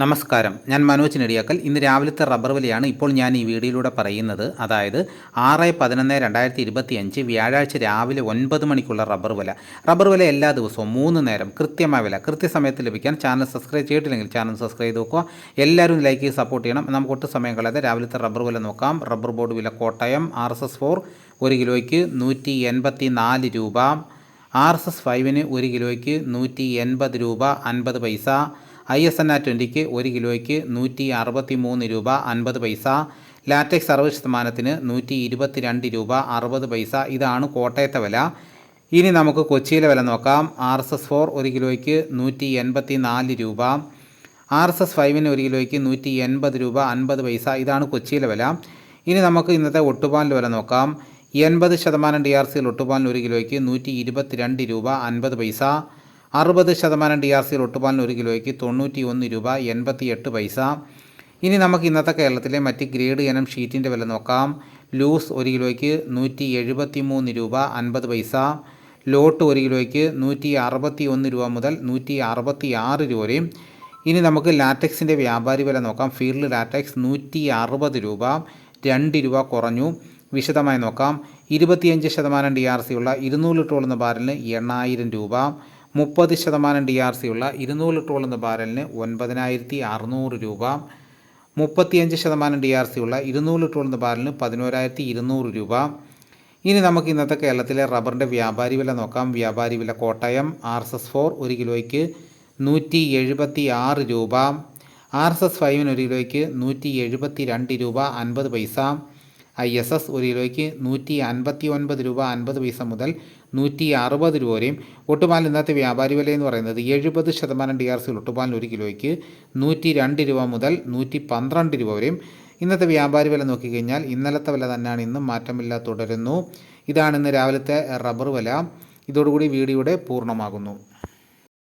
നമസ്കാരം. ഞാൻ മനോജ് നെടിയാക്കൽ. ഇന്ന് രാവിലത്തെ റബ്ബർ വിലയാണ് ഇപ്പോൾ ഞാൻ ഈ വീഡിയോയിലൂടെ പറയുന്നത്. അതായത് ആറ് പതിനൊന്ന് രണ്ടായിരത്തി ഇരുപത്തി അഞ്ച് വ്യാഴാഴ്ച രാവിലെ ഒൻപത് മണിക്കുള്ള റബ്ബർ വില. റബ്ബർ വില എല്ലാ ദിവസവും മൂന്ന് നേരം കൃത്യമായ വില. കൃത്യസമയത്ത് ലഭിക്കാൻ ചാനൽ സബ്സ്ക്രൈബ് ചെയ്തിട്ടില്ലെങ്കിൽ ചാനൽ സബ്സ്ക്രൈബ് ചെയ്ത് നോക്കുക. എല്ലാവരും ലൈക്ക് ചെയ്ത് സപ്പോർട്ട് ചെയ്യണം. നമുക്ക് ഒട്ടും സമയം കളയാതെ രാവിലത്തെ റബ്ബർ വില നോക്കാം. റബ്ബർ ബോർഡ് വില Kottayam R S S four ഒരു കിലോയ്ക്ക് നൂറ്റി എൺപത്തി നാല് രൂപ. ആർ എസ് എസ് ഫൈവിന് ഒരു കിലോയ്ക്ക് നൂറ്റി എൺപത് രൂപ അൻപത് പൈസ. ഐ എസ് എൻ ആ ട്വന്റിക്ക് ഒരു കിലോയ്ക്ക് നൂറ്റി അറുപത്തി മൂന്ന് രൂപ അൻപത് പൈസ. ലാറ്റക്സ് അറുപത് ശതമാനത്തിന് നൂറ്റി ഇരുപത്തി രണ്ട് രൂപ അറുപത് പൈസ. ഇതാണ് കോട്ടയത്തെ വില. ഇനി നമുക്ക് കൊച്ചിയിലെ വില നോക്കാം. ആർ എസ് എസ് ഫോർ ഒരു കിലോയ്ക്ക് നൂറ്റി എൺപത്തി നാല് രൂപ. ആർ എസ് എസ് ഫൈവിന് ഒരു കിലോയ്ക്ക് നൂറ്റി എൺപത് രൂപ അൻപത് പൈസ. ഇതാണ് കൊച്ചിയിലെ വില. ഇനി നമുക്ക് ഇന്നത്തെ ഒട്ടുപാലിന്റെ വില നോക്കാം. എൺപത് ശതമാനം ഡി ആർ സിയിൽ ഒട്ടുപാലിന് ഒരു കിലോയ്ക്ക് നൂറ്റി ഇരുപത്തി രണ്ട് രൂപ അൻപത് പൈസ. അറുപത് ശതമാനം ഡി ആർ സിയിൽ ഒട്ടുപാലിന് ഒരു കിലോയ്ക്ക് തൊണ്ണൂറ്റി ഒന്ന് രൂപ എൺപത്തി എട്ട് പൈസ. ഇനി നമുക്ക് ഇന്നത്തെ കേരളത്തിലെ മറ്റ് ഗ്രേഡ് ഇനം ഷീറ്റിന്റെ വില നോക്കാം. ലൂസ് ഒരു കിലോയ്ക്ക് നൂറ്റി എഴുപത്തി മൂന്ന് രൂപ അൻപത് പൈസ. ലോട്ട് ഒരു കിലോയ്ക്ക് നൂറ്റി അറുപത്തി ഒന്ന് രൂപ മുതൽ നൂറ്റി അറുപത്തി ആറ് രൂപ വരെയും. ഇനി നമുക്ക് ലാറ്റക്സിന്റെ വ്യാപാരി വില നോക്കാം. ഫീൽഡ് ലാറ്റക്സ് നൂറ്റി അറുപത് രൂപ രണ്ട് രൂപ കുറഞ്ഞു. വിശദമായി നോക്കാം. ഇരുപത്തിയഞ്ച് ശതമാനം ഡി ആർ സി ഉള്ള ഇരുന്നൂറ് ലിറ്റർ ഉള്ള ബാരലിന് എണ്ണായിരം രൂപ. മുപ്പത് ശതമാനം ഡി ആർ സി ഉള്ള ഇരുന്നൂറ് ലിറ്ററോളം എന്ന ബാരലിന് ഒൻപതിനായിരത്തി അറുന്നൂറ് രൂപ മുപ്പത്തിയഞ്ച് ശതമാനം ഡി ആർ സി ഉള്ള ഇരുന്നൂറ് ലിറ്ററോളം എന്ന ബാരലിന് പതിനോരായിരത്തി ഇരുന്നൂറ് രൂപ. ഇനി നമുക്ക് ഇന്നത്തെ കേരളത്തിലെ റബ്ബറിന്റെ വ്യാപാരി വില നോക്കാം. വ്യാപാരി വില Kottayam R S S four ഒരു കിലോയ്ക്ക് നൂറ്റി എഴുപത്തി ആറ് രൂപ ആർ എസ് എസ് ഫൈവിന് ഒരു കിലോയ്ക്ക് നൂറ്റി എഴുപത്തി രണ്ട് രൂപ അൻപത് പൈസ ഐ എസ് എസ് ഒരു കിലോയ്ക്ക് നൂറ്റി അൻപത്തി ഒൻപത് രൂപ അൻപത് പൈസ മുതൽ നൂറ്റി അറുപത് രൂപ വരെയും ഒട്ടുപാൽ ഇന്നത്തെ വ്യാപാരി വില എന്ന് പറയുന്നത് എഴുപത് ശതമാനം ഡി ആർ സിയിൽ ഒട്ടുപാലിന് ഒരു കിലോയ്ക്ക് നൂറ്റി രണ്ട് രൂപ മുതൽ നൂറ്റി പന്ത്രണ്ട് രൂപ വരെയും ഇന്നത്തെ വ്യാപാരി വില നോക്കിക്കഴിഞ്ഞാൽ ഇന്നലത്തെ വില തന്നെയാണ് ഇന്നും മാറ്റമില്ല തുടരുന്നു. ഇതാണ് ഇന്ന് രാവിലത്തെ റബ്ബർ വില. ഇതോടുകൂടി വീഡിയോയുടെ പൂർണമാകുന്നു.